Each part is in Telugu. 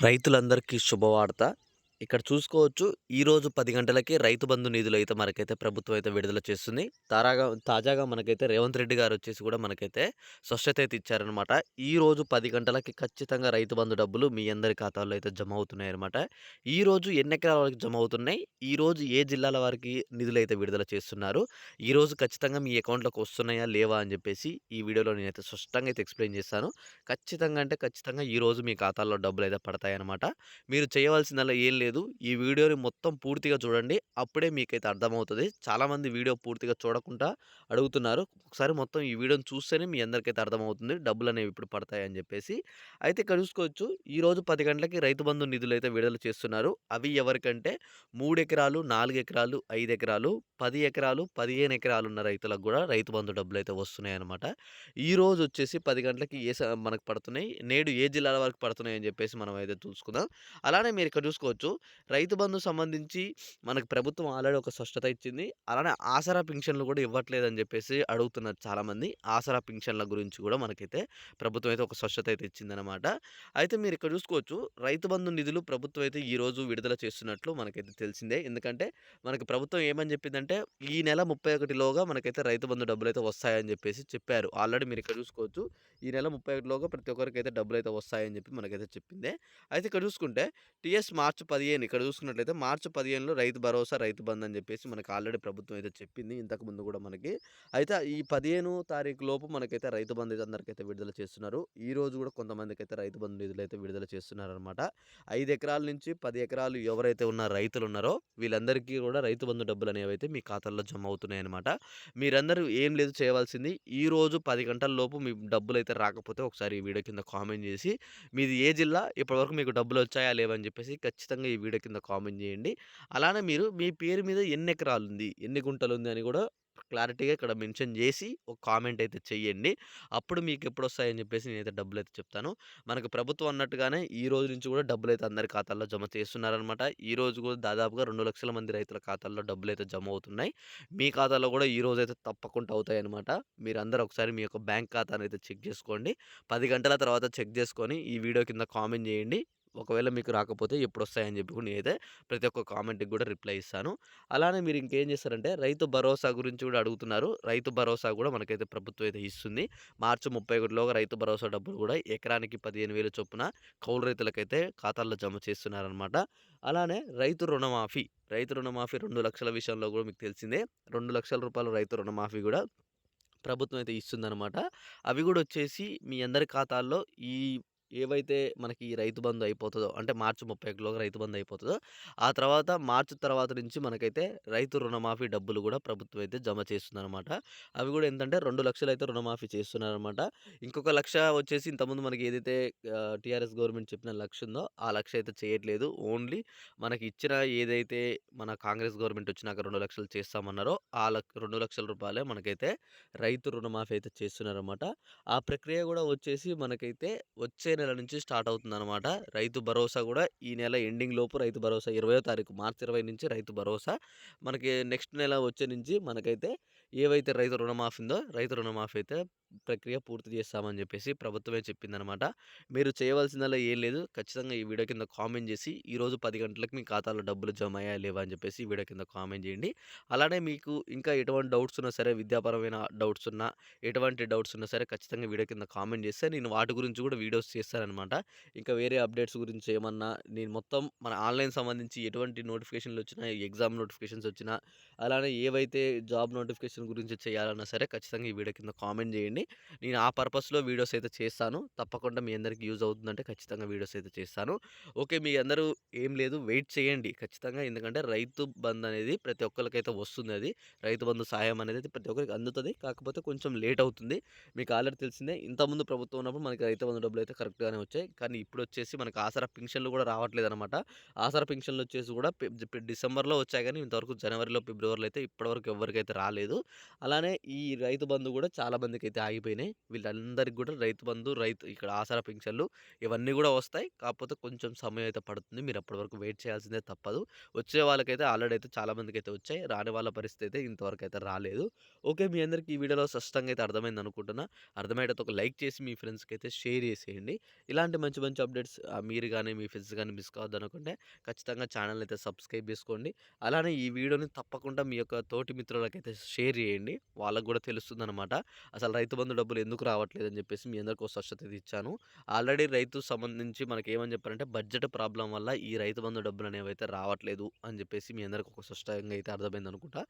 రైతులందరికీ శుభవార్త. ఇక్కడ చూసుకోవచ్చు ఈరోజు పది గంటలకి రైతు బంధు అయితే మనకైతే ప్రభుత్వం అయితే విడుదల చేస్తుంది. తారాగా తాజాగా మనకైతే రేవంత్ రెడ్డి గారు వచ్చేసి కూడా మనకైతే స్పష్టత అయితే ఇచ్చారనమాట. ఈరోజు పది గంటలకి ఖచ్చితంగా రైతు బంధు డబ్బులు మీ అందరి ఖాతాల్లో అయితే జమ అవుతున్నాయి అనమాట ఈరోజు ఎన్ని ఎకరాల వరకు జమ అవుతున్నాయి? ఈరోజు ఏ జిల్లాల వారికి నిధులైతే విడుదల చేస్తున్నారు? ఈరోజు ఖచ్చితంగా మీ అకౌంట్‌లోకి వస్తున్నాయా? లేవా? అని చెప్పేసి ఈ వీడియోలో నేనైతే స్పష్టంగా అయితే ఎక్స్‌ప్లెయిన్ చేస్తాను. ఖచ్చితంగా అంటే ఖచ్చితంగా ఈరోజు మీ ఖాతాల్లో డబ్బులైతే పడతాయన్నమాట. మీరు చేయవలసిందల్లా ఏం లేదు. ఈ వీడియోని మొత్తం పూర్తిగా చూడండి. అప్పుడే మీకైతే అర్థమవుతుంది చాలామంది వీడియో పూర్తిగా చూడకుండా అడుగుతున్నారు. ఒకసారి మొత్తం ఈ వీడియోని చూస్తేనే మీ అందరికైతే అర్థమవుతుంది. డబ్బులు అనేవి ఇప్పుడు పడతాయని చెప్పేసి. అయితే ఇక్కడ చూసుకోవచ్చు. ఈరోజు పది గంటలకి రైతు బంధు నిధులైతే విడుదల చేస్తున్నారు. అవి ఎవరికంటే మూడు ఎకరాలు, నాలుగు ఎకరాలు, ఐదు ఎకరాలు, పది ఎకరాలు, 15 ఎకరాలు ఉన్న రైతులకు కూడా రైతు బంధు వస్తున్నాయి వస్తున్నాయన్నమాట. ఈరోజు వచ్చేసి పది గంటలకి ఏ స మనకు పడుతున్నాయి. నేడు ఏ జిల్లాల వరకు పడుతున్నాయి అని చెప్పేసి మనం అయితే చూసుకుందాం. అలానే మీరు ఇక్కడ చూసుకోవచ్చు. రైతు బంధు సంబంధించి మనకు ప్రభుత్వం ఆల్రెడీ ఒక స్పష్టత ఇచ్చింది. అలానే ఆసరా పింఛన్లు కూడా ఇవ్వట్లేదని చెప్పేసి అడుగుతున్నారు చాలామంది. ఆసరా పింఛన్ల గురించి కూడా మనకైతే ప్రభుత్వం అయితే ఒక స్పష్టత అయితే ఇచ్చిందనమాట. అయితే మీరు ఇక్కడ చూసుకోవచ్చు. రైతు బంధు నిధులు ప్రభుత్వం అయితే ఈరోజు విడుదల చేస్తున్నట్లు మనకైతే తెలిసిందే. ఎందుకంటే మనకి ప్రభుత్వం ఏమని చెప్పిందంటే ఈ నెల ముప్పై ఒకటిలోగా మనకైతే రైతు బంధు అయితే వస్తాయని చెప్పేసి చెప్పారు. ఆల్రెడీ మీరు ఇక్కడ చూసుకోవచ్చు. ఈ నెల ముప్పై ఒకటిలోగా ప్రతి ఒక్కరికి అయితే డబ్బులు అయితే వస్తాయని చెప్పి మనకైతే చెప్పిందే. అయితే ఇక్కడ చూసుకుంటే టీఎస్ మార్చి 15 ఇక్కడ చూసుకున్నట్లయితే మార్చి 15లో రైతు భరోసా, రైతు బంధు అని చెప్పేసి మనకు ఆల్రెడీ ప్రభుత్వం అయితే చెప్పింది. ఇంతకుముందు కూడా మనకి. అయితే ఈ 15 తారీఖు లోపు మనకైతే రైతు బంధు అయితే అందరికైతే విడుదల చేస్తున్నారు. ఈ రోజు కూడా కొంతమందికైతే రైతు బంధు నిధులైతే విడుదల చేస్తున్నారనమాట. ఐదు ఎకరాల నుంచి పది ఎకరాలు ఎవరైతే ఉన్న రైతులు ఉన్నారో వీళ్ళందరికీ కూడా రైతు బంధు అయితే మీ ఖాతాల్లో జమ అవుతున్నాయన్నమాట. మీరందరూ ఏం లేదు చేయవలసింది. ఈ రోజు పది గంటల లోపు మీ డబ్బులు అయితే రాకపోతే ఒకసారి ఈ వీడియో కింద కామెంట్ చేసి మీది ఏ జిల్లా? ఇప్పటివరకు మీకు డబ్బులు వచ్చాయా లేవని చెప్పేసి ఖచ్చితంగా ఈ వీడియో కింద కామెంట్ చేయండి. అలానే మీరు మీ పేరు మీద ఎన్ని ఎకరాలు ఉంది ఎన్ని గుంటలు ఉంది అని కూడా క్లారిటీగా ఇక్కడ మెన్షన్ చేసి ఒక కామెంట్ అయితే చేయండి. అప్పుడు మీకు ఎప్పుడు వస్తాయని చెప్పేసి నేనైతే అయితే చెప్తాను. మనకు ప్రభుత్వం అన్నట్టుగానే ఈ రోజు నుంచి కూడా డబ్బులు అయితే అందరి ఖాతాల్లో జమ చేస్తున్నారనమాట. ఈ రోజు కూడా దాదాపుగా రెండు లక్షల మంది రైతుల ఖాతాల్లో అయితే జమ అవుతున్నాయి. మీ ఖాతాలో కూడా ఈ రోజైతే తప్పకుండా అవుతాయి అనమాట మీరందరూ ఒకసారి మీ యొక్క బ్యాంక్ ఖాతాను అయితే చెక్ చేసుకోండి. పది గంటల తర్వాత చెక్ చేసుకొని ఈ వీడియో కింద కామెంట్ చేయండి. ఒకవేళ మీకు రాకపోతే ఎప్పుడొస్తాయని చెప్పి కూడా నేనైతే ప్రతి ఒక్క కామెంట్‌కి కూడా రిప్లై ఇస్తాను. అలానే మీరు ఇంకేం చేస్తారంటే రైతు భరోసా గురించి కూడా అడుగుతున్నారు. రైతు భరోసా కూడా మనకైతే ప్రభుత్వం అయితే ఇస్తుంది. మార్చి 31లోగా రైతు భరోసా డబ్బులు కూడా ఎకరానికి 15,000 చొప్పున కౌలు రైతులకైతే ఖాతాల్లో జమ చేస్తున్నారనమాట. అలానే రైతు రుణమాఫీ, రైతు రుణమాఫీ రెండు లక్షల విషయంలో కూడా మీకు తెలిసిందే. రెండు లక్షల రూపాయల రైతు రుణమాఫీ కూడా ప్రభుత్వం అయితే ఇస్తుందనమాట. అవి కూడా వచ్చేసి మీ అందరి ఖాతాల్లో ఈ ఏవైతే మనకి రైతు బంధు అయిపోతుందో అంటే మార్చి 31లోగా రైతు బంధు అయిపోతుందో ఆ తర్వాత మార్చి తర్వాత నుంచి మనకైతే రైతు రుణమాఫీ డబ్బులు కూడా ప్రభుత్వం అయితే జమ చేస్తుందన్నమాట అవి కూడా ఏంటంటే రెండు లక్షలు అయితే రుణమాఫీ చేస్తున్నారనమాట. ఇంకొక లక్ష వచ్చేసి ఇంతకుముందు మనకి ఏదైతే టీఆర్ఎస్ గవర్నమెంట్ చెప్పిన లక్ష ఉందో ఆ లక్ష అయితే చేయట్లేదు. ఓన్లీ మనకి ఇచ్చిన ఏదైతే మన కాంగ్రెస్ గవర్నమెంట్ వచ్చినాక రెండు లక్షలు చేస్తామన్నారో ఆ రెండు లక్షల రూపాయలే మనకైతే రైతు రుణమాఫీ అయితే చేస్తున్నారనమాట. ఆ ప్రక్రియ కూడా వచ్చేసి మనకైతే వచ్చే నెల నుంచి స్టార్ట్ అవుతుందనమాట. రైతు భరోసా కూడా ఈ నెల ఎండింగ్ లోపు రైతు భరోసా 20వ తారీఖు మార్చి 20 నుంచి రైతు భరోసా. మనకి నెక్స్ట్ నెల వచ్చే నుంచి మనకైతే ఏవైతే రైతు రుణమాఫీ ఉందో రైతు రుణమాఫీ అయితే ప్రక్రియ పూర్తి చేస్తామని చెప్పేసి ప్రభుత్వమే చెప్పిందనమాట. మీరు చేయవలసిందల్లా ఏం లేదు. ఖచ్చితంగా ఈ వీడియో కింద కామెంట్ చేసి ఈరోజు పది గంటలకు మీ ఖాతాలో డబ్బులు జమ అయ్యా లేవా? అని చెప్పేసి వీడియో కింద కామెంట్ చేయండి. అలానే మీకు ఇంకా ఎటువంటి డౌట్స్ ఉన్నా సరే విద్యాపరమైన డౌట్స్ ఉన్నా, ఎటువంటి డౌట్స్ ఉన్నా సరే ఖచ్చితంగా వీడియో కింద కామెంట్ చేస్తే నేను వాటి గురించి కూడా వీడియోస్ చేస్తాను చేస్తారనమాట ఇంకా వేరే అప్డేట్స్ గురించి ఏమన్నా నేను మొత్తం మన ఆన్‌లైన్ సంబంధించి ఎటువంటి నోటిఫికేషన్‌లు వచ్చినా, ఎగ్జామ్ నోటిఫికేషన్స్ వచ్చినా, అలానే ఏవైతే జాబ్ నోటిఫికేషన్ గురించి చేయాలన్నా సరే ఖచ్చితంగా ఈ వీడియో కింద కామెంట్ చేయండి. నేను ఆ పర్పస్‌లో వీడియోస్ అయితే చేస్తాను. తప్పకుండా మీ అందరికి యూజ్ అవుతుందంటే ఖచ్చితంగా వీడియోస్ అయితే చేస్తాను. ఓకే. మీ అందరూ ఏం లేదు వెయిట్ చేయండి ఖచ్చితంగా. ఎందుకంటే రైతు బంధు అనేది ప్రతి ఒక్కరికైతే వస్తుంది అది రైతు బంధు సాయం అనేది ప్రతి ఒక్కరికి అందుతుంది కాకపోతే కొంచెం లేట్ అవుతుంది. మీకు ఆల్రెడీ తెలిసిందే. ఇంతకుముందు ప్రభుత్వం ఉన్నప్పుడు మనకి రైతు బంధు డబ్బులు అయితే కరెక్ట్ కరెక్ట్‌గానే వచ్చాయి. కానీ ఇప్పుడు వచ్చేసి మనకు ఆసరా పింఛన్లు కూడా రావట్లేదు అనమాట ఆసరా పింఛన్లు వచ్చేసి కూడా డిసెంబర్‌లో వచ్చాయి కానీ ఇంతవరకు జనవరిలో, ఫిబ్రవరిలో అయితే ఇప్పటివరకు ఎవరికైతే రాలేదు. అలానే ఈ రైతు బంధు కూడా చాలా మందికి అయితే ఆగిపోయినాయి. వీళ్ళందరికి కూడా రైతు బంధు, రైతు ఇక్కడ ఆసరా పింఛన్లు ఇవన్నీ కూడా వస్తాయి. కాకపోతే కొంచెం సమయం అయితే పడుతుంది. మీరు అప్పటి వరకు వెయిట్ చేయాల్సిందే తప్పదు. వచ్చే వాళ్ళకైతే ఆల్రెడీ అయితే చాలా మందికైతే వచ్చాయి. రాని వాళ్ళ పరిస్థితి అయితే ఇంతవరకైతే రాలేదు. ఓకే. మీ అందరికి ఈ వీడియోలో స్పష్టంగా అయితే అర్థమైందనుకుంటున్నా. అర్థమయ్యేటట్టు ఒక లైక్ చేసి మీ ఫ్రెండ్స్కి అయితే షేర్ చేసేయండి. ఇలాంటి మంచి మంచి అప్డేట్స్ మీరు కానీ మీ ఫ్రెండ్స్ కానీ మిస్ కావద్దనుకుంటే ఖచ్చితంగా ఛానల్ అయితే సబ్స్క్రైబ్ చేసుకోండి. అలానే ఈ వీడియోని తప్పకుండా మీ యొక్క తోటి మిత్రులకైతే షేర్ చేయండి. వాళ్ళకు కూడా తెలుస్తుంది అనమాట అసలు రైతు బంధు డబ్బులు ఎందుకు రావట్లేదని చెప్పేసి మీ అందరికీ ఒక స్పష్టత ఇచ్చాను. ఆల్రెడీ రైతు సంబంధించి మనకి ఏమని చెప్పారంటే బడ్జెట్ ప్రాబ్లం వల్ల ఈ రైతు బంధు అయితే రావట్లేదు అని చెప్పేసి మీ అందరికి ఒక స్పష్టంగా అయితే అర్థమైందనుకుంటా.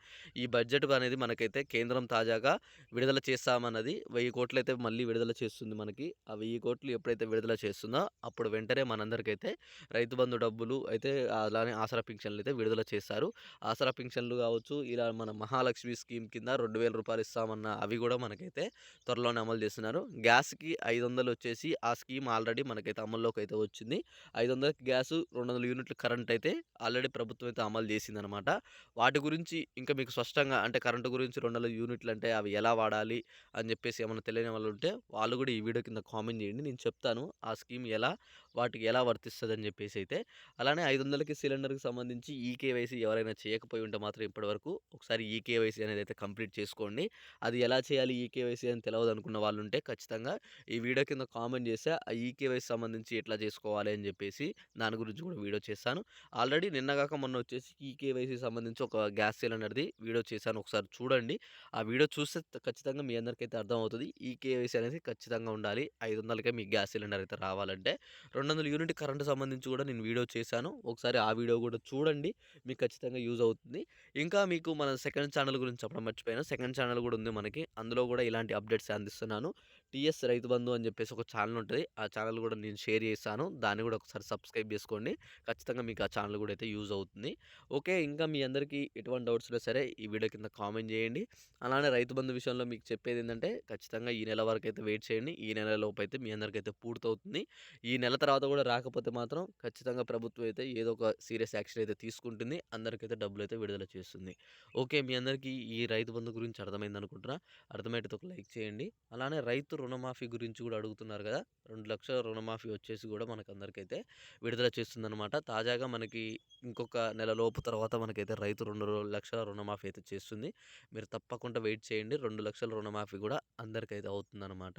ఈ బడ్జెట్ అనేది మనకైతే కేంద్రం తాజాగా విడుదల చేస్తామన్నది వెయ్యి కోట్లు అయితే మళ్ళీ విడుదల చేస్తుంది మనకి. ఆ వెయ్యి కోట్లు ఎప్పుడైతే అయితే విడుదల చేస్తుందో అప్పుడు వెంటనే మనందరికైతే రైతు బంధు డబ్బులు అయితే అలానే ఆసరా పింఛన్లయితే విడుదల చేస్తారు. ఆసరా పింఛన్లు కావచ్చు, ఇలా మన మహాలక్ష్మి స్కీమ్ కింద రెండు వేల రూపాయలు ఇస్తామన్న అవి కూడా మనకైతే త్వరలోనే అమలు చేస్తున్నారు. గ్యాస్‌కి 500 వచ్చేసి ఆ స్కీమ్ ఆల్రెడీ మనకైతే అమల్లోకి అయితే వచ్చింది. ఐదు వందల గ్యాస్ రెండు వందల యూనిట్లు కరెంట్ అయితే ఆల్రెడీ ప్రభుత్వం అయితే అమలు చేసిందనమాట. వాటి గురించి ఇంకా మీకు స్పష్టంగా అంటే కరెంట్ గురించి 200 యూనిట్లు అంటే అవి ఎలా వాడాలి అని చెప్పేసి ఏమైనా తెలియని వాళ్ళు ఉంటే వాళ్ళు కూడా ఈ వీడియో కింద కామెంట్ చేయండి. నేను చెప్తాను. ఆ స్కీమ్ ఎలా వాటికి ఎలా వర్తిస్తదని చెప్పేసి అయితే. అలానే 500కి సిలిండర్‌కి సంబంధించి ఈకేవైసీ ఎవరైనా చేయకపోయి ఉంటే మాత్రం ఇప్పటివరకు ఒకసారి ఈకేవైసీ అనేది అయితే కంప్లీట్ చేసుకోండి. అది ఎలా చేయాలి ఈకేవైసీ అని తెలవదు అనుకున్న వాళ్ళు ఉంటే ఖచ్చితంగా ఈ వీడియో కింద కామెంట్ చేస్తే ఆ ఈకేవైసీ సంబంధించి ఎట్లా చేసుకోవాలి అని చెప్పేసి దాని గురించి కూడా వీడియో చేశాను. ఆల్రెడీ నిన్నగాక మొన్న వచ్చేసి ఈకేవైసీ సంబంధించి ఒక గ్యాస్ సిలిండర్‌ది వీడియో చేశాను. ఒకసారి చూడండి. ఆ వీడియో చూస్తే ఖచ్చితంగా మీ అందరికైతే అర్థమవుతుంది ఈకేవైసీ అనేది ఖచ్చితంగా ఉండాలి. ఐదు వందలకే మీ గ్యాస్ సిలిండర్ అయితే రావాలంటే. 200 యూనిట్ కరెంట్ సంబంధించి కూడా నేను వీడియో చేశాను. ఒకసారి ఆ వీడియో కూడా చూడండి. మీకు ఖచ్చితంగా యూజ్ అవుతుంది. ఇంకా మీకు మన సెకండ్ ఛానల్ గురించి చెప్పడం మర్చిపోయాను. సెకండ్ ఛానల్ కూడా ఉంది మనకి. అందులో కూడా ఇలాంటి అప్డేట్స్ అందిస్తున్నాను. టీఎస్ రైతు బంధు అని చెప్పేసి ఒక ఛానల్ ఉంటుంది ఆ ఛానల్ కూడా నేను షేర్ చేశాను. దాన్ని కూడా ఒకసారి సబ్స్క్రైబ్ చేసుకోండి. ఖచ్చితంగా మీకు ఆ ఛానల్ కూడా అయితే యూజ్ అవుతుంది. ఓకే. ఇంకా మీ అందరికీ ఎటువంటి డౌట్స్ ఉన్నా సరే ఈ వీడియో కింద కామెంట్ చేయండి. అలానే రైతు బంధు విషయంలో మీకు చెప్పేది ఏంటంటే ఖచ్చితంగా ఈ నెల వరకు అయితే వెయిట్ చేయండి. ఈ నెల లోపైతే మీ అందరికైతే పూర్తవుతుంది. ఈ నెల తర్వాత కూడా రాకపోతే మాత్రం ఖచ్చితంగా ప్రభుత్వం అయితే ఏదో ఒక సీరియస్ యాక్షన్ అయితే తీసుకుంటుంది. అందరికైతే డబ్బులు అయితే విడుదల చేస్తుంది. ఓకే. మీ అందరికీ ఈ రైతు బంధు గురించి అర్థమైందనుకుంటున్నా. అర్థమయ్యేటట్టు ఒక లైక్ చేయండి. అలానే రైతు రుణమాఫీ గురించి కూడా అడుగుతున్నారు కదా! రెండు లక్షల రుణమాఫీ వచ్చేసి కూడా మనకందరికైతే విడుదల చేస్తుందనమాట. తాజాగా మనకి ఇంకొక నెల లోపు తర్వాత మనకైతే రైతు రెండు లక్షల రుణమాఫీ అయితే చేస్తుంది. మీరు తప్పకుండా వెయిట్ చేయండి. రెండు లక్షల రుణమాఫీ కూడా అందరికైతే అవుతుందనమాట.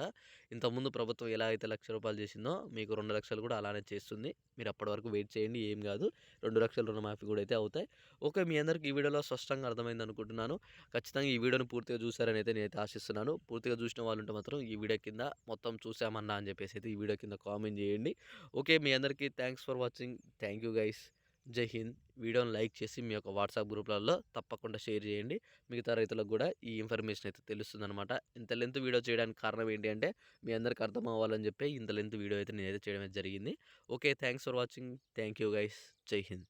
ఇంతకుముందు ప్రభుత్వం ఎలా అయితే లక్ష రూపాయలు చేసిందో మీకు రెండు లక్షలు కూడా అలానే చేస్తుంది. మీరు అప్పటి వరకు వెయిట్ చేయండి. ఏం కాదు. రెండు లక్షల రుణమాఫీ కూడా అయితే అవుతాయి. ఓకే. మీ అందరికి ఈ వీడియోలో స్పష్టంగా అర్థమైంది అనుకుంటున్నాను ఖచ్చితంగా ఈ వీడియోను పూర్తిగా చూసారని అయితే నేనైతే ఆశిస్తున్నాను. పూర్తిగా చూసిన వాళ్ళు ఉంటే మాత్రం ఈ వీడియో వీడియో కింద మొత్తం చూసామన్నా అని చెప్పేసి అయితే ఈ వీడియో కింద కామెంట్ చేయండి. ఓకే. మీ అందరికీ thanks for watching. Thank you guys. Jai Hind. వీడియోని లైక్ చేసి మీ యొక్క వాట్సాప్ గ్రూప్‌లలో తప్పకుండా షేర్ చేయండి. మిగతా రైతులకు కూడా ఈ ఇన్ఫర్మేషన్ అయితే తెలుస్తుందనమాట. ఇంత లెంత్ వీడియో చేయడానికి కారణం ఏంటి అంటే మీ అందరికి అర్థం అవ్వాలని చెప్పి ఇంత లెంత్ వీడియో అయితే నేనైతే చేయడం జరిగింది. Okay. Thanks for watching. Thank you guys. Jai Hind.